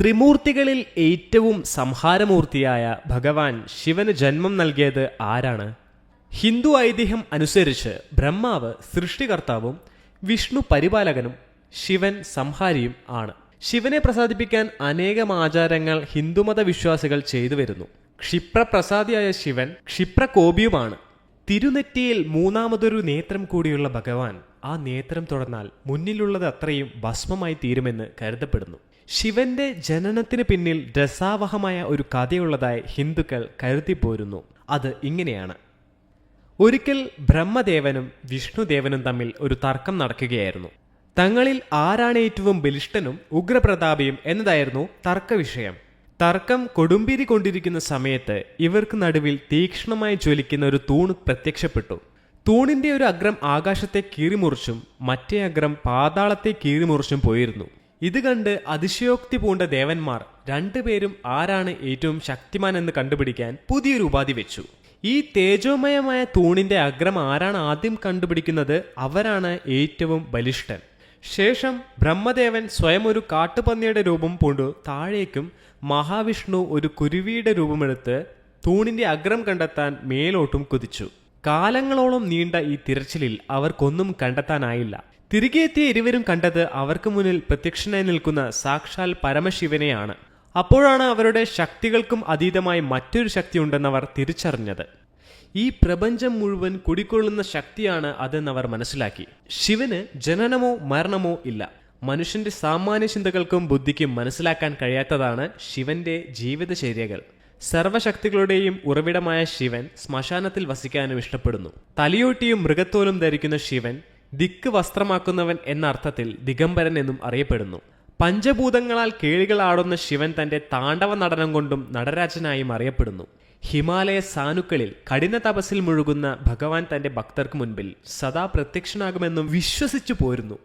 ത്രിമൂർത്തികളിൽ ഏറ്റവും സംഹാരമൂർത്തിയായ ഭഗവാൻ ശിവന് ജന്മം നൽകിയത് ആരാണ്? ഹിന്ദു ഐതിഹ്യം അനുസരിച്ച് ബ്രഹ്മാവ് സൃഷ്ടികർത്താവും വിഷ്ണു പരിപാലകനും ശിവൻ സംഹാരിയും ആണ്. ശിവനെ പ്രസാദിപ്പിക്കാൻ അനേകം ആചാരങ്ങൾ ഹിന്ദുമത വിശ്വാസികൾ ചെയ്തു വരുന്നു. ക്ഷിപ്രപ്രസാദിയായ ശിവൻ ക്ഷിപ്രകോപിയുമാണ്. തിരുനെറ്റിയിൽ മൂന്നാമതൊരു നേത്രം കൂടിയുള്ള ഭഗവാൻ ആ നേത്രം തുടർന്നാൽ മുന്നിലുള്ളത് അത്രയും ഭസ്മമായി തീരുമെന്ന് കരുതപ്പെടുന്നു. ശിവന്റെ ജനനത്തിന് പിന്നിൽ രസാവഹമായ ഒരു കഥയുള്ളതായി ഹിന്ദുക്കൾ കരുതിപ്പോരുന്നു അത് ഇങ്ങനെയാണ്. ഒരിക്കൽ ബ്രഹ്മദേവനും വിഷ്ണുദേവനും തമ്മിൽ ഒരു തർക്കം നടക്കുകയായിരുന്നു. തങ്ങളിൽ ആരാണ് ഏറ്റവും ബലിഷ്ഠനും ഉഗ്രപ്രതാപിയും എന്നതായിരുന്നു തർക്കവിഷയം. തർക്കം കൊടുമ്പിരി കൊണ്ടിരിക്കുന്ന സമയത്ത് ഇവർക്ക് നടുവിൽ തീക്ഷ്ണമായി ജ്വലിക്കുന്ന ഒരു തൂണ് പ്രത്യക്ഷപ്പെട്ടു. തൂണിന്റെ ഒരു അഗ്രം ആകാശത്തെ കീറിമുറിച്ചും മറ്റേ അഗ്രം പാതാളത്തെ കീറിമുറിച്ചും പോയിരുന്നു. ഇത് കണ്ട് അതിശയോക്തി പൂണ്ട ദേവന്മാർ രണ്ടുപേരും ആരാണ് ഏറ്റവും ശക്തിമാൻ എന്ന് കണ്ടുപിടിക്കാൻ പുതിയൊരു ഉപാധി വെച്ചു. ഈ തേജോമയമായ തൂണിന്റെ അഗ്രം ആരാണ് ആദ്യം കണ്ടുപിടിക്കുന്നത്? അവരാണ് ഏറ്റവും ബലിഷ്ഠൻ. ശേഷം ബ്രഹ്മദേവൻ സ്വയം ഒരു കാട്ടുപന്നിയുടെ രൂപം പൂണ്ടു. താഴേക്കും മഹാവിഷ്ണു ഒരു കുരുവിയുടെ രൂപമെടുത്ത് തൂണിന്റെ അഗ്രം കണ്ടെത്താൻ മേലോട്ടും കുതിച്ചു. കാലങ്ങളോളം നീണ്ട ഈ തിരച്ചിലിൽ അവർക്കൊന്നും കണ്ടെത്താനായില്ല. തിരികെ എത്തിയ ഇരുവരും കണ്ടത് അവർക്ക് മുന്നിൽ പ്രത്യക്ഷനായി നിൽക്കുന്ന സാക്ഷാൽ പരമശിവനെയാണ്. അപ്പോഴാണ് അവരുടെ ശക്തികൾക്കും അതീതമായി മറ്റൊരു ശക്തി ഉണ്ടെന്നവർ തിരിച്ചറിഞ്ഞത്. ഈ പ്രപഞ്ചം മുഴുവൻ കുടിക്കൊള്ളുന്ന ശക്തിയാണ് അതെന്നവർ മനസ്സിലാക്കി. ശിവന് ജനനമോ മരണമോ ഇല്ല. മനുഷ്യന്റെ സാമാന്യ ചിന്തകൾക്കും ബുദ്ധിക്കും മനസ്സിലാക്കാൻ കഴിയാത്തതാണ് ശിവന്റെ ജീവിതചര്യകൾ സർവശക്തികളുടെയും ഉറവിടമായ ശിവൻ ശ്മശാനത്തിൽ വസിക്കാനും ഇഷ്ടപ്പെടുന്നു. തലയോട്ടിയും മൃഗത്തോലും ധരിക്കുന്ന ശിവൻ ദിക്ക് വസ്ത്രമാക്കുന്നവൻ എന്ന അർത്ഥത്തിൽ ദിഗംബരൻ എന്നും അറിയപ്പെടുന്നു. പഞ്ചഭൂതങ്ങളാൽ കേളികളാടുന്ന ശിവൻ തന്റെ താണ്ഡവ നടനം കൊണ്ടും നടരാജനായും അറിയപ്പെടുന്നു. ഹിമാലയ സാനുക്കളിൽ കഠിന തപസ്സിൽ മുഴുകുന്ന ഭഗവാൻ തന്റെ ഭക്തർക്ക് മുൻപിൽ സദാ പ്രത്യക്ഷനാകുമെന്നും വിശ്വസിച്ചു പോരുന്നു.